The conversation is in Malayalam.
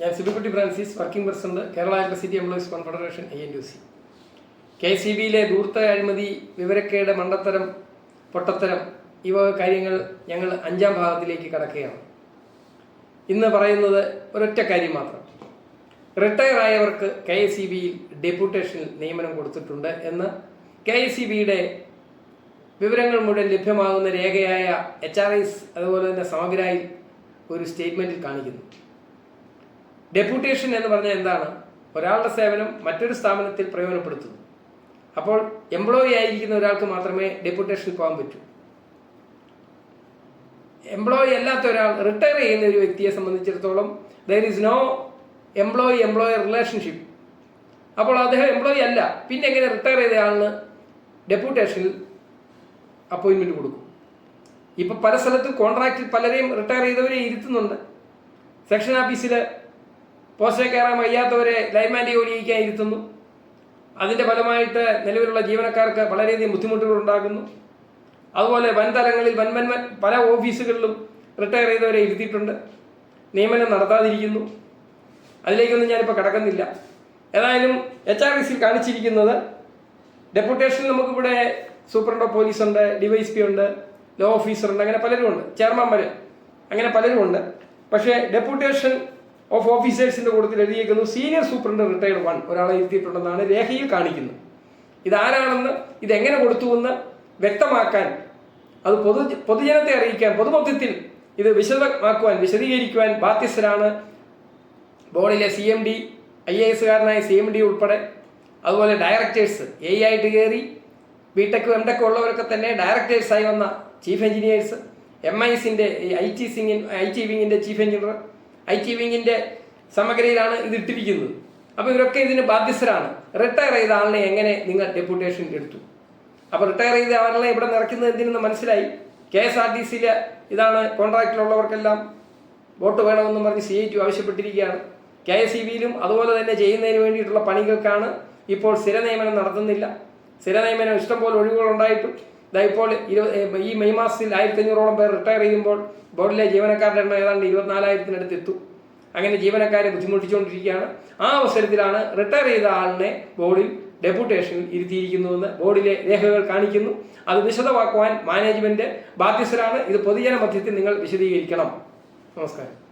ഞാൻ Sibikutty Francis working president Kerala electricity employees confederation I N U C K C ബിയിലെ ധൂർത്ത അഴിമതി വിവരക്കേട് മണ്ടത്തരം പൊട്ടത്തരം ഇവ കാര്യങ്ങൾ ഞങ്ങൾ അഞ്ചാം ഭാഗത്തിലേക്ക് കടക്കുകയാണ്. ഇന്ന് പറയുന്നത് ഒരൊറ്റ കാര്യം മാത്രം. റിട്ടയർ ആയവർക്ക് കെ എസ് സി ബിയിൽ ഡെപ്യൂട്ടേഷനിൽ നിയമനം കൊടുത്തിട്ടുണ്ട് എന്ന് കെ എസ് സി ബിയുടെ വിവരങ്ങൾ മുഴുവൻ ലഭ്യമാകുന്ന രേഖയായ എച്ച് ആർ ഐസ് അതുപോലെ തന്നെ സമഗ്രായി ഒരു സ്റ്റേറ്റ്മെന്റിൽ കാണിക്കുന്നു. ഡെപ്യൂട്ടേഷൻ എന്ന് പറഞ്ഞാൽ എന്താണ്? ഒരാളുടെ സേവനം മറ്റൊരു സ്ഥാപനത്തിൽ പ്രയോജനപ്പെടുത്തുന്നു. അപ്പോൾ എംപ്ലോയി ആയിരിക്കുന്ന ഒരാൾക്ക് മാത്രമേ ഡെപ്യൂട്ടേഷനിൽ പോകാൻ പറ്റൂ. എംപ്ലോയി അല്ലാത്ത ഒരാൾ റിട്ടയർ ചെയ്യുന്ന ഒരു വ്യക്തിയെ സംബന്ധിച്ചിടത്തോളം there is no employee employer relationship അപ്പോൾ അദ്ദേഹം എംപ്ലോയി അല്ല. പിന്നെ എങ്ങനെ റിട്ടയർ ചെയ്ത ആളിന് ഡെപ്യൂട്ടേഷനിൽ അപ്പോയിൻമെന്റ് കൊടുക്കും? ഇപ്പൊ പല സ്ഥലത്തും കോൺട്രാക്റ്റിൽ പലരെയും റിട്ടയർ ചെയ്തവരെ ഇരുത്തുന്നുണ്ട്. സെക്ഷൻ ഓഫീസിൽ പോസ്റ്റേ കയറാൻ വയ്യാത്തവരെ ലൈൻമാന്റെ ജോലി ഇരുത്തുന്നു അതിന്റെ ഫലമായിട്ട് നിലവിലുള്ള ജീവനക്കാർക്ക് വളരെയധികം ബുദ്ധിമുട്ടുകൾ ഉണ്ടാകുന്നു. അതുപോലെ വൻതലങ്ങളിൽ വൻ വൻ വൻ പല ഓഫീസുകളിലും റിട്ടയർ ചെയ്തവരെ ഇരുത്തിയിട്ടുണ്ട്. നിയമനം നടത്താതിരിക്കുന്നു. അതിലേക്കൊന്നും ഞാനിപ്പോൾ കടക്കുന്നില്ല. ഏതായാലും എച്ച് ആർ എസിൽ കാണിച്ചിരിക്കുന്നത് ഡെപ്യൂട്ടേഷൻ നമുക്കിവിടെ സൂപ്രണ്ട് ഓഫ് പോലീസ് ഉണ്ട് ഡിവൈസ് പി ഉണ്ട് ലോ ഓഫീസർ ഉണ്ട് അങ്ങനെ പലരും ഉണ്ട് ചെയർമാൻമാർ അങ്ങനെ പലരും ഉണ്ട് പക്ഷേ ഡെപ്യൂട്ടേഷൻ ഓഫ് ഓഫീസേഴ്സിന്റെ കൂട്ടത്തിൽ എഴുതിയേക്കുന്നു സീനിയർ സൂപ്രണ്ട് റിട്ടയർഡ് വൺ ഒരാളെ ഇരുത്തിയിട്ടുണ്ടെന്നാണ് രേഖയിൽ കാണിക്കുന്നത്. ഇതാരാണെന്ന് ഇതെങ്ങനെ കൊടുത്തുവെന്ന് വ്യക്തമാക്കാൻ അത് പൊതു പൊതുജനത്തെ അറിയിക്കാൻ പൊതുമൊത്തത്തിൽ ഇത് വിശദമാക്കുവാൻ വിശദീകരിക്കുവാൻ ബാധ്യസ്ഥരാണ് ബോർഡിലെ C M D I A എസുകാരനായ C M D ഉൾപ്പെടെ. അതുപോലെ ഡയറക്ടേഴ്സ് എ ആയിട്ട് കയറി ബി ബിടെക് എം ടെക്കും ഉള്ളവരൊക്കെ തന്നെ ഡയറക്ടേഴ്സായി വന്ന ചീഫ് എഞ്ചിനീയേഴ്സ് എം ഐ സിന്റെ ഐ ടി സിംഗിൻ ഐ ടി വിങ്ങിന്റെ ചീഫ് എഞ്ചിനീയർ ഐ ടി വിങ്ങിന്റെ സമഗ്രയിലാണ് ഇത് ഇട്ടിരിക്കുന്നത്. അപ്പോൾ ഇവരൊക്കെ ഇതിന് ബാധ്യസ്ഥരാണ്. റിട്ടയർ ചെയ്ത ആളിനെ എങ്ങനെ നിങ്ങൾ ഡെപ്യൂട്ടേഷൻ എടുത്തു? അപ്പോൾ റിട്ടയർ ചെയ്ത ആളിനെ ഇവിടെ നിറയ്ക്കുന്നത് എന്തിനെന്ന് മനസ്സിലായി? കെ എസ് ആർ ടി സിയിലെ ഇതാണ് കോൺട്രാക്റ്റിലുള്ളവർക്കെല്ലാം വോട്ട് വേണമെന്ന് പറഞ്ഞ് സി ഐ ടി ആവശ്യപ്പെട്ടിരിക്കുകയാണ്. കെ എസ് ഇ ബിയിലും അതുപോലെ തന്നെ ചെയ്യുന്നതിന് വേണ്ടിയിട്ടുള്ള പണികൾക്കാണ് ഇപ്പോൾ സ്ഥിര നിയമനം നടത്തുന്നില്ല. സ്ഥിര നിയമനം ഇഷ്ടംപോലെ ഒഴിവുകൾ ഉണ്ടായിട്ടും. ഇതാ ഇപ്പോൾ ഈ മെയ് മാസത്തിൽ ആയിരത്തി അഞ്ഞൂറോളം പേർ റിട്ടയർ ചെയ്യുമ്പോൾ ബോർഡിലെ ജീവനക്കാരുടെ എണ്ണം ഏതാണ്ട് ഇരുപത്തിനാലായിരത്തിനടുത്ത് എത്തും. അങ്ങനെ ജീവനക്കാരെ ബുദ്ധിമുട്ടിച്ചുകൊണ്ടിരിക്കുകയാണ്. ആ അവസരത്തിലാണ് റിട്ടയർ ചെയ്ത ആളിനെ ബോർഡിൽ ഡെപ്യൂട്ടേഷനിൽ ഇരുത്തിയിരിക്കുന്നുവെന്ന് ബോർഡിലെ രേഖകൾ കാണിക്കുന്നു. അത് വിശദമാക്കുവാൻ മാനേജ്മെന്റ് ബാധ്യസ്ഥരാണ്. ഇത് പൊതുജന മധ്യത്തിൽ നിങ്ങൾ വിശദീകരിക്കണം. നമസ്കാരം.